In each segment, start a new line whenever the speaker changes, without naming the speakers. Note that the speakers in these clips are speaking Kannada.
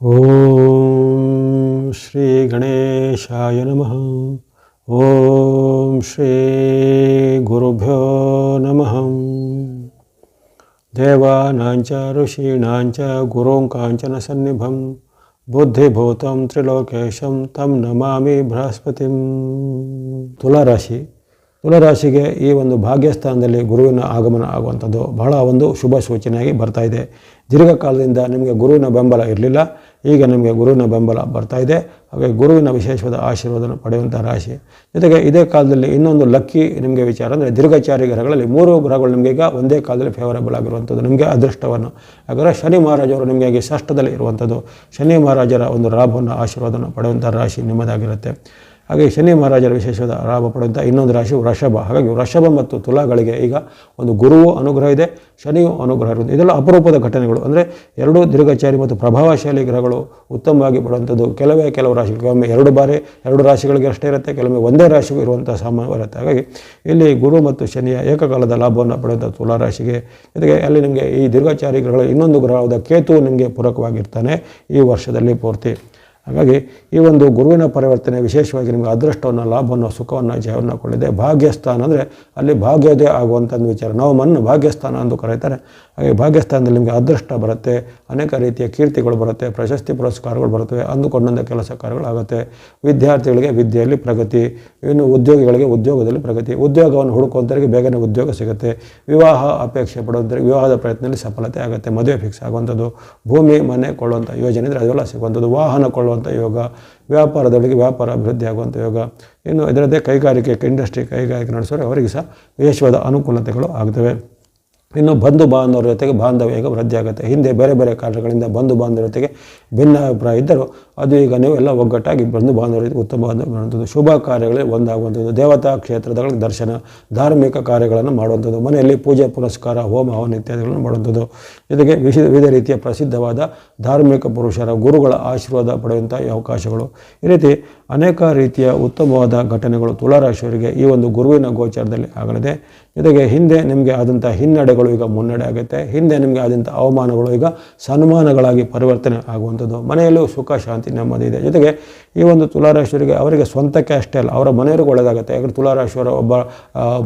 ಓಂ ಶ್ರೀ ಗಣೇಶಾಯ ನಮಃ ಓಂ ಶ್ರೀ ಗುರುಭ್ಯೋ ನಮಃ ದೇವಾನಾಂಚ ಋಷೀಣಾಂಚ ಗುರುಂ ಕಾಂಚನ ಸನ್ನಿಭಂ ಬುದ್ಧಿಭೂತಂ ತ್ರಿಲೋಕೇಶಂ ತಂ ನಮಾಮಿ ಬೃಹಸ್ಪತಿಂ ತುಲಾರಾಶಿ ತುಲಾರಾಶಿಗೆ ಈ ಒಂದು ಭಾಗ್ಯಸ್ಥಾನದಲ್ಲಿ ಗುರುವಿನ ಆಗಮನ ಆಗುವಂಥದ್ದು ಬಹಳ ಒಂದು ಶುಭ ಸೂಚನೆಯಾಗಿ ಬರ್ತಾ ಇದೆ. ದೀರ್ಘಕಾಲದಿಂದ ನಿಮಗೆ ಗುರುವಿನ ಬೆಂಬಲ ಇರಲಿಲ್ಲ. ಈಗ ನಿಮಗೆ ಗುರುವಿನ ಬೆಂಬಲ ಬರ್ತಾ ಇದೆ. ಹಾಗೆ ಗುರುವಿನ ವಿಶೇಷವಾದ ಆಶೀರ್ವಾದನ ಪಡೆಯುವಂಥ ರಾಶಿ. ಜೊತೆಗೆ ಇದೇ ಕಾಲದಲ್ಲಿ ಇನ್ನೊಂದು ಲಕ್ಕಿ ನಿಮಗೆ ವಿಚಾರ ಅಂದರೆ ದೀರ್ಘಚಾರಿ ಗ್ರಹಗಳಲ್ಲಿ ಮೂರು ಗ್ರಹಗಳು ನಿಮಗೆ ಈಗ ಒಂದೇ ಕಾಲದಲ್ಲಿ ಫೇವರೇಬಲ್ ಆಗಿರುವಂಥದ್ದು. ನಿಮಗೆ ಅದೃಷ್ಟವನ್ನು. ಯಾಕಂದರೆ ಶನಿ ಮಹಾರಾಜವರು ನಿಮಗೆ ಷಷ್ಠದಲ್ಲಿ ಇರುವಂಥದ್ದು. ಶನಿ ಮಹಾರಾಜರ ಒಂದು ಲಾಭವನ್ನು, ಆಶೀರ್ವಾದವನ್ನು ಪಡೆಯುವಂಥ ರಾಶಿ ನಿಮ್ಮದಾಗಿರುತ್ತೆ. ಹಾಗೆ ಶನಿ ಮಹಾರಾಜರ ವಿಶೇಷವಾದ ಲಾಭ ಪಡೆಯುವಂಥ ಇನ್ನೊಂದು ರಾಶಿ ವೃಷಭ. ಹಾಗಾಗಿ ವೃಷಭ ಮತ್ತು ತುಲಾಗಳಿಗೆ ಈಗ ಒಂದು ಗುರುವು ಅನುಗ್ರಹ ಇದೆ, ಶನಿಯು ಅನುಗ್ರಹ ಇರುವುದು ಇದೆಲ್ಲ ಅಪರೂಪದ ಘಟನೆಗಳು. ಅಂದರೆ ಎರಡೂ ದೀರ್ಘಚಾರಿ ಮತ್ತು ಪ್ರಭಾವಶಾಲಿ ಗ್ರಹಗಳು ಉತ್ತಮವಾಗಿ ಪಡುವಂಥದ್ದು ಕೆಲವೇ ಕೆಲವು ರಾಶಿಗಳು, ಕೆಲವೊಮ್ಮೆ ಎರಡು ಬಾರಿ, ಎರಡು ರಾಶಿಗಳಿಗೆ ಅಷ್ಟೇ ಇರುತ್ತೆ, ಕೆಲವೊಮ್ಮೆ ಒಂದೇ ರಾಶಿಗೂ ಇರುವಂಥ ಸಾಮಾನ್ಯ ಹಾಗಾಗಿ ಇಲ್ಲಿ ಗುರು ಮತ್ತು ಶನಿಯ ಏಕಕಾಲದ ಲಾಭವನ್ನು ಪಡೆಯುವಂಥ ತುಲಾ ರಾಶಿಗೆ ಜೊತೆಗೆ ಅಲ್ಲಿ ನಿಮಗೆ ಈ ದೀರ್ಘಚಾರಿ ಗ್ರಹಗಳು ಇನ್ನೊಂದು ಗ್ರಹವಾದ ಕೇತು ನಿಮಗೆ ಪೂರಕವಾಗಿರ್ತಾನೆ ಈ ವರ್ಷದಲ್ಲಿ ಪೂರ್ತಿ. ಹಾಗಾಗಿ ಈ ಒಂದು ಗುರುವಿನ ಪರಿವರ್ತನೆ ವಿಶೇಷವಾಗಿ ನಿಮಗೆ ಅದೃಷ್ಟವನ್ನು, ಲಾಭವನ್ನು, ಸುಖವನ್ನು, ಜಯವನ್ನು ಕೊಡಿದೆ ಭಾಗ್ಯಸ್ಥಾನ ಅಂದರೆ ಅಲ್ಲಿ ಭಾಗ್ಯೋದಯ ಆಗುವಂಥ ವಿಚಾರ. ನಾವು ಮಣ್ಣು ಭಾಗ್ಯಸ್ಥಾನ ಎಂದು ಕರೀತಾರೆ ಹಾಗೆ ಭಾಗ್ಯಸ್ಥಾನದಲ್ಲಿ ನಿಮಗೆ ಅದೃಷ್ಟ ಬರುತ್ತೆ, ಅನೇಕ ರೀತಿಯ ಕೀರ್ತಿಗಳು ಬರುತ್ತೆ, ಪ್ರಶಸ್ತಿ ಪುರಸ್ಕಾರಗಳು ಬರುತ್ತವೆ ಅಂದುಕೊಂಡಂಥ ಕೆಲಸ ಕಾರ್ಯಗಳಾಗುತ್ತೆ. ವಿದ್ಯಾರ್ಥಿಗಳಿಗೆ ವಿದ್ಯೆಯಲ್ಲಿ ಪ್ರಗತಿ, ಇನ್ನು ಉದ್ಯೋಗಿಗಳಿಗೆ ಉದ್ಯೋಗದಲ್ಲಿ ಪ್ರಗತಿ. ಉದ್ಯೋಗವನ್ನು ಹುಡುಕುವಂಥವರಿಗೆ ಬೇಗನೆ ಉದ್ಯೋಗ ಸಿಗುತ್ತೆ. ವಿವಾಹ ಅಪೇಕ್ಷೆ ಪಡುವಂಥ ವಿವಾಹದ ಪ್ರಯತ್ನದಲ್ಲಿ ಸಫಲತೆ ಆಗುತ್ತೆ, ಮದುವೆ ಫಿಕ್ಸ್ ಆಗುವಂಥದ್ದು. ಭೂಮಿ, ಮನೆ ಕೊಳ್ಳುವಂಥ ಯೋಜನೆ ಇದ್ದರೆ ಅದೆಲ್ಲ ಸಿಗುವಂಥದ್ದು. ವಾಹನ ಕೊಳ್ಳುವಂಥ ಯೋಗ, ವ್ಯಾಪಾರದೊಳಗೆ ವ್ಯಾಪಾರ ಅಭಿವೃದ್ಧಿ ಆಗುವಂಥ ಯೋಗ. ಇನ್ನು ಇದರದ್ದೇ ಕೈಗಾರಿಕೆ ಇಂಡಸ್ಟ್ರಿ ಕೈಗಾರಿಕೆ ನಡೆಸೋರು ಅವರಿಗೆ ಸಹ ವಿಶೇಷವಾದ ಅನುಕೂಲತೆಗಳು ಆಗ್ತವೆ. ಇನ್ನು ಬಂಧು ಬಾಂಧವರ ಜೊತೆಗೆ ಬಾಂಧವ್ಯ ವೃದ್ಧಿಯಾಗುತ್ತೆ ಹಿಂದೆ ಬೇರೆ ಬೇರೆ ಕಾರಣಗಳಿಂದ ಬಂಧು ಬಾಂಧವರ ಜೊತೆಗೆ ಭಿನ್ನ ಅಭಿಪ್ರಾಯ ಇದ್ದರೂ ಅದು ಈಗ ನೀವು ಎಲ್ಲ ಒಗ್ಗಟ್ಟಾಗಿ ಬಂಧು ಉತ್ತಮ ಉತ್ತಮವಾದ ಮಾಡುವಂಥದ್ದು ಶುಭ ಕಾರ್ಯಗಳಲ್ಲಿ ಒಂದಾಗುವಂಥದ್ದು. ದೇವತಾ ಕ್ಷೇತ್ರಗಳ ದರ್ಶನ, ಧಾರ್ಮಿಕ ಕಾರ್ಯಗಳನ್ನು ಮಾಡುವಂಥದ್ದು. ಮನೆಯಲ್ಲಿ ಪೂಜೆ ಪುರಸ್ಕಾರ ಹೋಮ, ಹವನ ಇತ್ಯಾದಿಗಳನ್ನು ಮಾಡುವಂಥದ್ದು. ಜೊತೆಗೆ ವಿಶಿ, ವಿವಿಧ ರೀತಿಯ ಪ್ರಸಿದ್ಧವಾದ ಧಾರ್ಮಿಕ ಪುರುಷರ ಗುರುಗಳ ಆಶೀರ್ವಾದ ಪಡೆಯುವಂಥ ಅವಕಾಶಗಳು. ಈ ರೀತಿ ಅನೇಕ ರೀತಿಯ ಉತ್ತಮವಾದ ಘಟನೆಗಳು ತುಲಾರಾಶಿಯವರಿಗೆ ಈ ಒಂದು ಗುರುವಿನ ಗೋಚಾರದಲ್ಲಿ ಆಗಲಿದೆ. ಜೊತೆಗೆ ಹಿಂದೆ ನಿಮಗೆ ಆದಂಥ ಹಿನ್ನಡೆಗಳು ಈಗ ಮುನ್ನಡೆ ಆಗುತ್ತೆ. ಹಿಂದೆ ನಿಮಗೆ ಆದಂಥ ಅವಮಾನಗಳು ಈಗ ಸನ್ಮಾನಗಳಾಗಿ ಪರಿವರ್ತನೆ ಆಗುವಂಥದ್ದು. ಮನೆಯಲ್ಲೂ ಸುಖ, ಶಾಂತಿ ನೆಮ್ಮದಿ ಇದೆ. ಜೊತೆಗೆ ಈ ಒಂದು ತುಲಾರಾಶಿಯವರಿಗೆ ಅವರಿಗೆ ಸ್ವಂತಕ್ಕೆ ಅಷ್ಟೇ ಅಲ್ಲ, ಅವರ ಮನೆಯವರಿಗೂ ಒಳ್ಳೆಯದಾಗುತ್ತೆ ಯಾಕಂದರೆ ತುಲಾರಾಶಿಯವರ ಒಬ್ಬ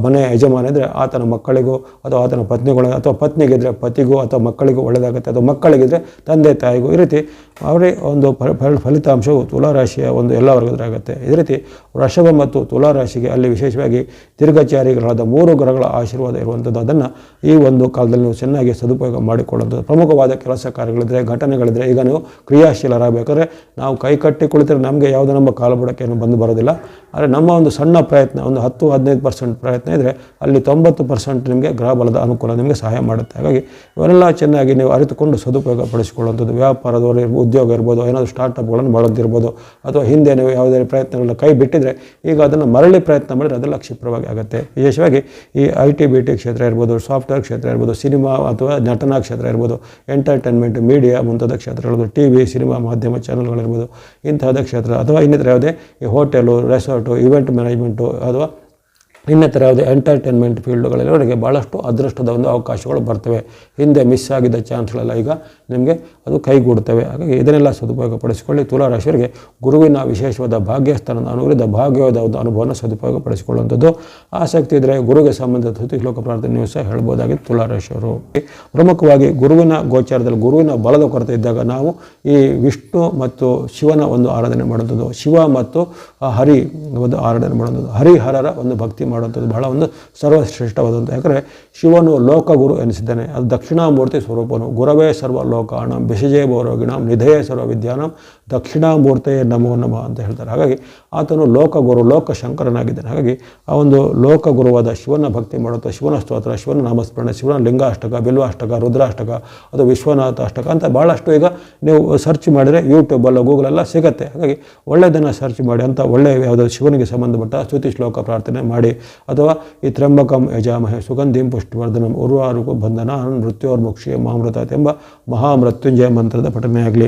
ಮನೆ ಯಜಮಾನ ಇದ್ದರೆ ಆತನ ಮಕ್ಕಳಿಗೂ ಅಥವಾ ಆತನ ಪತ್ನಿಗಳು ಅಥವಾ ಪತ್ನಿಗಿದ್ರೆ ಪತಿಗೂ ಅಥವಾ ಮಕ್ಕಳಿಗೂ ಒಳ್ಳೆಯದಾಗುತ್ತೆ ಅಥವಾ ಮಕ್ಕಳಿಗಿದ್ರೆ ತಂದೆ, ತಾಯಿಗೂ ಈ ರೀತಿ ಅವರೇ ಒಂದು ಫಲ- ಫಲ- ಫಲಿತಾಂಶವು ತುಲಾರಾಶಿಯ ಒಂದು ಎಲ್ಲ ವರ್ಗದಾಗುತ್ತೆ ಇದೇ ರೀತಿ ವೃಷಭ ಮತ್ತು ತುಲಾರಾಶಿಗೆ ಅಲ್ಲಿ ವಿಶೇಷವಾಗಿ ದೀರ್ಘಚಾರಿಗಳಾದ ಮೂರು ಗ್ರಹಗಳ ಆಶೀರ್ವಾದ ಇರುವಂಥದ್ದು. ಅದನ್ನು ಈ ಒಂದು ಕಾಲದಲ್ಲಿ ನೀವು ಚೆನ್ನಾಗಿ ಸದುಪಯೋಗ ಮಾಡಿಕೊಳ್ಳುವಂಥದ್ದು. ಪ್ರಮುಖವಾದ ಕೆಲಸ ಕಾರ್ಯಗಳಿದ್ದರೆ ಘಟನೆಗಳಿದ್ದರೆ ಈಗ ನೀವು ಕ್ರಿಯಾಶೀಲರಾಗಬೇಕಾದ್ರೆ ನಾವು ಕೈ ಕಟ್ಟಿ ಕುಳಿತರೆ ನಮಗೆ ಯಾವುದೇ ನಮ್ಮ ಕಾಲಬುಡಕ್ಕೆ ಏನು ಬಂದು ಬರೋದಿಲ್ಲ. ಆದರೆ ನಮ್ಮ ಒಂದು ಸಣ್ಣ ಪ್ರಯತ್ನ, ಒಂದು ಹತ್ತು, ಹದಿನೈದು ಪರ್ಸೆಂಟ್ ಪ್ರಯತ್ನ ಇದ್ದರೆ ಅಲ್ಲಿ ತೊಂಬತ್ತು ಪರ್ಸೆಂಟ್ ನಿಮಗೆ ಗ್ರಹ ಬಲದ ಅನುಕೂಲ ನಿಮಗೆ ಸಹಾಯ ಮಾಡುತ್ತೆ. ಹಾಗಾಗಿ ಇವೆಲ್ಲ ಚೆನ್ನಾಗಿ ನೀವು ಅರಿತುಕೊಂಡು ಸದುಪಯೋಗ ಪಡಿಸಿಕೊಳ್ಳುವಂಥದ್ದು ವ್ಯಾಪಾರದವರು ಉದ್ಯೋಗ ಇರ್ಬೋದು, ಏನಾದರೂ ಸ್ಟಾರ್ಟಪ್ಗಳನ್ನು ಮಾಡೋದಿರ್ಬೋದು ಅಥವಾ ಹಿಂದೆ ನೀವು ಯಾವುದೇ ಪ್ರಯತ್ನಗಳನ್ನ ಕೈ ಬಿಟ್ಟಿದ್ರೆ ಈಗ ಅದನ್ನು ಮರಳಿ ಪ್ರಯತ್ನ ಮಾಡಿದರೆ ಅದೆಲ್ಲ ಕ್ಷಿಪ್ರವಾಗಿ ಆಗುತ್ತೆ. ವಿಶೇಷವಾಗಿ ಈ ಐ ಟಿ ಬಿ ಟಿ ಕ್ಷೇತ್ರ ಇರ್ಬೋದು ಸಾಫ್ಟ್ವೇರ್ ಕ್ಷೇತ್ರ ಇರ್ಬೋದು, ಸಿನಿಮಾ ಅಥವಾ ನಟನಾ ಕ್ಷೇತ್ರ ಇರ್ಬೋದು ಎಂಟರ್ಟೈನ್ಮೆಂಟ್ ಮೀಡಿಯಾ ಮುಂತಾದ ಕ್ಷೇತ್ರಗಳು ಟಿ ವಿ ಸಿನಿಮಾ ಮಾಧ್ಯಮ ಚಾನಲ್ಗಳಿರ್ಬೋದು ಇಂತಹದ ಕ್ಷೇತ್ರ ಅಥವಾ ಇನ್ನಿತರ ಯಾವುದೇ ಈ ಹೋಟೆಲು ರೆಸಾರ್ಟು ಇವೆಂಟ್ ಮ್ಯಾನೇಜ್ಮೆಂಟು ಅಥವಾ ಇನ್ನಿತರ ಯಾವುದೇ ಎಂಟರ್ಟೈನ್ಮೆಂಟ್ ಅವರಿಗೆ ಭಾಳಷ್ಟು ಅದೃಷ್ಟದ ಒಂದು ಅವಕಾಶಗಳು ಬರ್ತವೆ. ಹಿಂದೆ ಮಿಸ್ ಆಗಿದ್ದ ಚಾನ್ಸ್ಗಳೆಲ್ಲ ಈಗ ನಿಮಗೆ ಅದು ಕೈಗೂಡ್ತವೆ. ಹಾಗಾಗಿ ಇದನ್ನೆಲ್ಲ ಸದುಪಯೋಗಪಡಿಸಿಕೊಳ್ಳಿ. ತುಲಾರಾಶಿಯವರಿಗೆ ಗುರುವಿನ ವಿಶೇಷವಾದ ಭಾಗ್ಯಸ್ಥಾನದ ಅನುಗ್ರಹದ ಭಾಗ್ಯವಾದ ಒಂದು ಅನುಭವನ ಸದುಪಯೋಗ ಪಡಿಸಿಕೊಳ್ಳುವಂಥದ್ದು ಆಸಕ್ತಿ ಇದ್ದರೆ ಗುರುಗೆ ಸಂಬಂಧಿತ ಸ್ತುತಿ ಶ್ಲೋಕ ಪ್ರಾರ್ಥನೆ ನೀವು ಸಹ ಹೇಳ್ಬೋದಾಗಿತ್ತು ತುಲಾರಾಶಿಯವರು. ಪ್ರಮುಖವಾಗಿ ಗುರುವಿನ ಗೋಚಾರದಲ್ಲಿ ಗುರುವಿನ ಬಲದ ಕೊರತೆ ಇದ್ದಾಗ ನಾವು ಈ ವಿಷ್ಣು ಮತ್ತು ಶಿವನ ಒಂದು ಆರಾಧನೆ ಮಾಡುವಂಥದ್ದು. ಶಿವ ಮತ್ತು ಹರಿ ಒಂದು ಆರಾಧನೆ ಮಾಡುವಂಥದ್ದು. ಹರಿಹರರ ಒಂದು ಭಕ್ತಿ ಮಾಡುವಂಥದ್ದು ಬಹಳ ಒಂದು ಸರ್ವಶ್ರೇಷ್ಠವಾದಂಥ. ಯಾಕಂದರೆ ಶಿವನು ಲೋಕಗುರು ಎನಿಸಿದ್ದಾನೆ. ಅದು ದಕ್ಷಿಣಾಮೂರ್ತಿ ಸ್ವರೂಪನು. ಗುರವೇ ಸರ್ವ ಲೋಕಾಣಂ ಬಿಷಜೇ ಭೌರೋಗಿಣಂ ನಿಧಯೇ ಸರ್ವ ವಿದ್ಯಾನಂ ದಕ್ಷಿಣಾಮೂರ್ತೆಯೇ ನಮೋ ನಮ ಅಂತ ಹೇಳ್ತಾರೆ. ಹಾಗಾಗಿ ಆತನು ಲೋಕಗುರು ಲೋಕ ಶಂಕರನಾಗಿದ್ದಾನೆ ಹಾಗಾಗಿ ಆ ಒಂದು ಲೋಕಗುರುವಾದ ಶಿವನ ಭಕ್ತಿ ಮಾಡುತ್ತಾ ಶಿವನ ಸ್ತೋತ್ರ, ಶಿವನ ನಾಮಸ್ಮರಣೆ, ಶಿವನ ಲಿಂಗಾಷ್ಟಕ, ಬಿಲ್ವಾಷ್ಟಕ, ರುದ್ರಾಷ್ಟಕ, ಅದು ವಿಶ್ವನಾಥ ಅಷ್ಟಕ ಅಂತ ಭಾಳಷ್ಟು ಈಗ ನೀವು ಸರ್ಚ್ ಮಾಡಿದರೆ ಯೂಟ್ಯೂಬಲ್ಲ ಗೂಗಲೆಲ್ಲ ಸಿಗುತ್ತೆ. ಹಾಗಾಗಿ ಒಳ್ಳೆಯದನ್ನು ಸರ್ಚ್ ಮಾಡಿ, ಅಂತ ಒಳ್ಳೆಯ ಯಾವುದೋ ಶಿವನಿಗೆ ಸಂಬಂಧಪಟ್ಟ ಸ್ತುತಿ ಶ್ಲೋಕ ಪ್ರಾರ್ಥನೆ ಮಾಡಿ ಅಥವಾ ಈ ತ್ರ್ಯಂಬಕಂ ಯಜಾಮಹೆ ಸುಗಂಧಿಂ ಪುಷ್ಟಿವರ್ಧನಂ ಉರ್ವಾರುಕು ಬಂಧನ ಮೃತ್ಯೋರ್ಮುಕ್ಷಿ ಮಹಾಮೃತ ಎಂಬ ಮಹಾಮೃತ್ಯುಂಜಯ ಮಂತ್ರದ ಪಠನೆ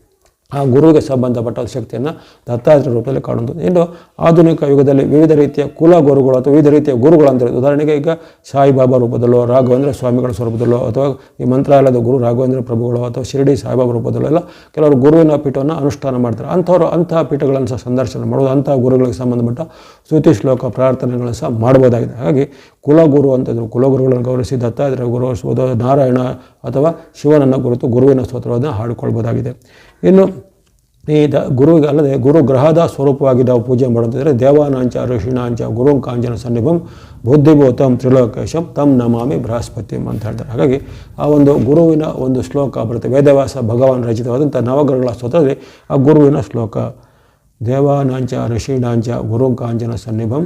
ಆ ಗುರುವಿಗೆ ಸಂಬಂಧಪಟ್ಟ ಶಕ್ತಿಯನ್ನು ದತ್ತಾತ್ರ ರೂಪದಲ್ಲಿ ಕಾಣುವುದು. ಇನ್ನು ಆಧುನಿಕ ಯುಗದಲ್ಲಿ ವಿವಿಧ ರೀತಿಯ ಕುಲ ಗುರುಗಳು ಅಥವಾ ವಿವಿಧ ರೀತಿಯ ಗುರುಗಳು ಅಂದರೆ ಉದಾಹರಣೆಗೆ ಈಗ ಸಾಯಿಬಾಬಾ ರೂಪದಲ್ಲೋ, ರಾಘವೇಂದ್ರ ಸ್ವಾಮಿಗಳ ಸ್ವರೂಪದಲ್ಲೋ ಅಥವಾ ಈ ಮಂತ್ರಾಲಯದ ಗುರು ರಾಘವೇಂದ್ರ ಪ್ರಭುಗಳು ಅಥವಾ ಶಿರಡಿ ಸಾಯಿಬಾಬಾ ರೂಪದಲ್ಲೋ ಎಲ್ಲ ಕೆಲವರು ಗುರುವಿನ ಪೀಠವನ್ನು ಅನುಷ್ಠಾನ ಮಾಡ್ತಾರೆ. ಅಂಥವರು ಅಂತಹ ಪೀಠಗಳನ್ನು ಸಹ ಸಂದರ್ಶನ ಮಾಡೋದು ಅಂತಹ ಗುರುಗಳಿಗೆ ಸಂಬಂಧಪಟ್ಟ ಸ್ತುತಿ ಶ್ಲೋಕ ಪ್ರಾರ್ಥನೆಗಳನ್ನು ಸಹ ಮಾಡ್ಬೋದಾಗಿದೆ. ಹಾಗಾಗಿ ಕುಲಗುರು ಅಂತಂದರು ಕುಲಗುರುಗಳನ್ನು ಗೌರವಿಸಿ ದತ್ತಾತ್ರೇಯ ಗುರು, ನಾರಾಯಣ ಅಥವಾ ಶಿವನನ್ನು ಗುರುತು ಗುರುವಿನ ಸ್ತೋತ್ರವನ್ನು ಹಾಡಿಕೊಳ್ಬೋದಾಗಿದೆ. ಇನ್ನು ಈ ದ ಗುರುವಿಗೆ ಅಲ್ಲದೆ ಗುರು ಗ್ರಹದ ಸ್ವರೂಪವಾಗಿ ನಾವು ಪೂಜೆ ಮಾಡುವಂತಿದ್ರೆ ದೇವಾನಾಂಚ, ಋಷಿಣಾಂಚ ಗುರುಂ ಕಾಂಚನ ಸನ್ನಿಭಂ, ಬುದ್ಧಿಭೂತಂ, ತ್ರಿಲೋಕೇಶಂ ತಮ್ ನಮಾಮಿ ಬೃಹಸ್ಪತಿಂ ಅಂತ ಹೇಳ್ತಾರೆ. ಹಾಗಾಗಿ ಆ ಒಂದು ಗುರುವಿನ ಒಂದು ಶ್ಲೋಕ ಬರುತ್ತೆ. ವೇದವ್ಯಾಸ ಭಗವಾನ್ ರಚಿತವಾದಂಥ ನವಗ್ರಹಗಳ ಸ್ತೋತ್ರದಲ್ಲಿ ಆ ಗುರುವಿನ ಶ್ಲೋಕ, ದೇವಾನಾಂಚ, ಋಷಿಣಾಂಚ ಗುರುಂ ಕಾಂಚನ ಸನ್ನಿಭಂ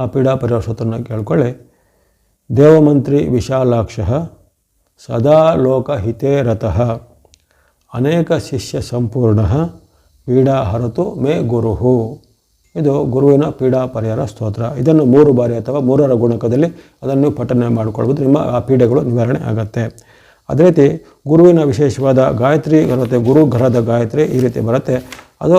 ಆ ಪೀಡಾ ಪರಿಹಾರ ಸ್ತೋತ್ರನ ಕೇಳ್ಕೊಳ್ಳಿ. ದೇವಮಂತ್ರಿ ವಿಶಾಲಾಕ್ಷ ಸದಾ ಲೋಕ ಹಿತೇ ರತಃ. ಅನೇಕ ಶಿಷ್ಯ ಸಂಪೂರ್ಣ ಪೀಡಾ ಹರತು ಮೇ ಗುರುಹು. ಇದು ಗುರುವಿನ ಪೀಡಾ ಪರಿಹಾರ ಸ್ತೋತ್ರ. ಇದನ್ನು ಮೂರು ಬಾರಿ ಅಥವಾ ಮೂರರ ಗುಣಕದಲ್ಲಿ ಅದನ್ನು ಪಠನೆ ಮಾಡಿಕೊಳ್ಬೋದು. ನಿಮ್ಮ ಆ ಪೀಡೆಗಳು ನಿವಾರಣೆ ಆಗುತ್ತೆ. ಅದೇ ರೀತಿ ಗುರುವಿನ ವಿಶೇಷವಾದ ಗಾಯತ್ರಿ ಬರುತ್ತೆ ಗುರು ಗ್ರಹದ ಗಾಯತ್ರಿ ಈ ರೀತಿ ಬರುತ್ತೆ. ಅದು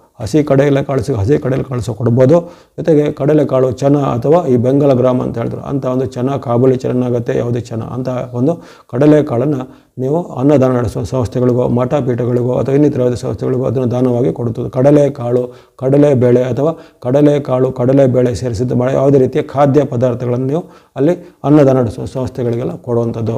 ಹಸಿ ಕಡಲೆಕಾಳು ಸಿಗ ಹಸಿ ಕಡಲೆಕಾಳು ಸಹ ಕೊಡ್ಬೋದು. ಜೊತೆಗೆ ಕಡಲೆಕಾಳು ಚೆನ್ನ ಅಥವಾ ಈ ಬೆಂಗಲ ಗ್ರಾಮ ಅಂತ ಹೇಳಿದ್ರು ಅಂತ ಒಂದು ಚೆನ್ನ ಕಾಬೂಲಿ ಚೆನ್ನಾಗುತ್ತೆ, ಯಾವುದೇ ಚೆನ್ನ ಅಂತ ಒಂದು ಕಡಲೆಕಾಳನ್ನು ನೀವು ಅನ್ನದಾನ ನಡೆಸುವ ಸಂಸ್ಥೆಗಳಿಗೋ ಮಠ ಪೀಠಗಳಿಗೋ ಅಥವಾ ಇನ್ನಿತರ ಯಾವುದೇ ಸಂಸ್ಥೆಗಳಿಗೋ ಅದನ್ನು ದಾನವಾಗಿ ಕೊಡುತ್ತದೆ. ಕಡಲೆಕಾಳು ಕಡಲೆಬೇಳೆ ಅಥವಾ ಕಡಲೆಕಾಳು ಕಡಲೆಬೇಳೆ ಸೇರಿಸಿದ್ದು ಯಾವುದೇ ರೀತಿಯ ಖಾದ್ಯ ಪದಾರ್ಥಗಳನ್ನು ನೀವು ಅಲ್ಲಿ ಅನ್ನದಾನ ನಡೆಸುವ ಸಂಸ್ಥೆಗಳಿಗೆಲ್ಲ ಕೊಡುವಂಥದ್ದು.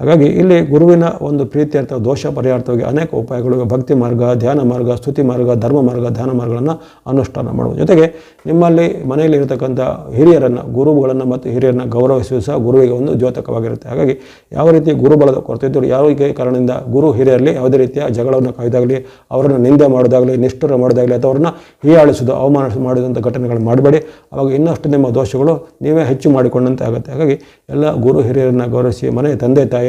ಹಾಗಾಗಿ ಇಲ್ಲಿ ಗುರುವಿನ ಒಂದು ಪ್ರೀತ್ಯರ್ಥ ದೋಷ ಪರಿಹಾರವಾಗಿ ಅನೇಕ ಉಪಾಯಗಳು ಭಕ್ತಿ ಮಾರ್ಗ, ಧ್ಯಾನ ಮಾರ್ಗ, ಸ್ತುತಿ ಮಾರ್ಗ, ಧರ್ಮ ಮಾರ್ಗ, ಧ್ಯಾನ ಮಾರ್ಗಗಳನ್ನು ಅನುಷ್ಠಾನ ಮಾಡುವ ಜೊತೆಗೆ ನಿಮ್ಮಲ್ಲಿ ಮನೆಯಲ್ಲಿ ಇರತಕ್ಕಂಥ ಹಿರಿಯರನ್ನು, ಗುರುಗಳನ್ನು ಮತ್ತು ಹಿರಿಯರನ್ನು ಗೌರವಿಸುವುದು ಸಹ ಗುರುವಿಗೆ ಒಂದು ದ್ಯೋತಕವಾಗಿರುತ್ತೆ. ಹಾಗಾಗಿ ಯಾವ ರೀತಿ ಗುರುಬಲದ ಕೊರತೆ ಇದ್ದರೂ ಯಾವ ಕಾರಣದಿಂದ ಗುರು ಹಿರಿಯರಲ್ಲಿ ಯಾವುದೇ ರೀತಿಯ ಜಗಳವನ್ನು ಕಾಯ್ದಾಗಲಿ, ಅವರನ್ನು ನಿಂದೆ ಮಾಡೋದಾಗಲಿ, ನಿಷ್ಠುರ ಮಾಡೋದಾಗಲಿ ಅಥವಾ ಅವರನ್ನು ಹೀಯಾಳಿಸೋದು ಅವಮಾನ ಮಾಡಿದಂಥ ಘಟನೆಗಳು ಮಾಡಬೇಡಿ. ಅವಾಗ ಇನ್ನಷ್ಟು ನಿಮ್ಮ ದೋಷಗಳು ನೀವೇ ಹೆಚ್ಚು ಮಾಡಿಕೊಂಡಂತೆ ಆಗುತ್ತೆ. ಹಾಗಾಗಿ ಎಲ್ಲ ಗುರು ಹಿರಿಯರನ್ನು ಗೌರವಿಸಿ ಮನೆ ತಂದೆ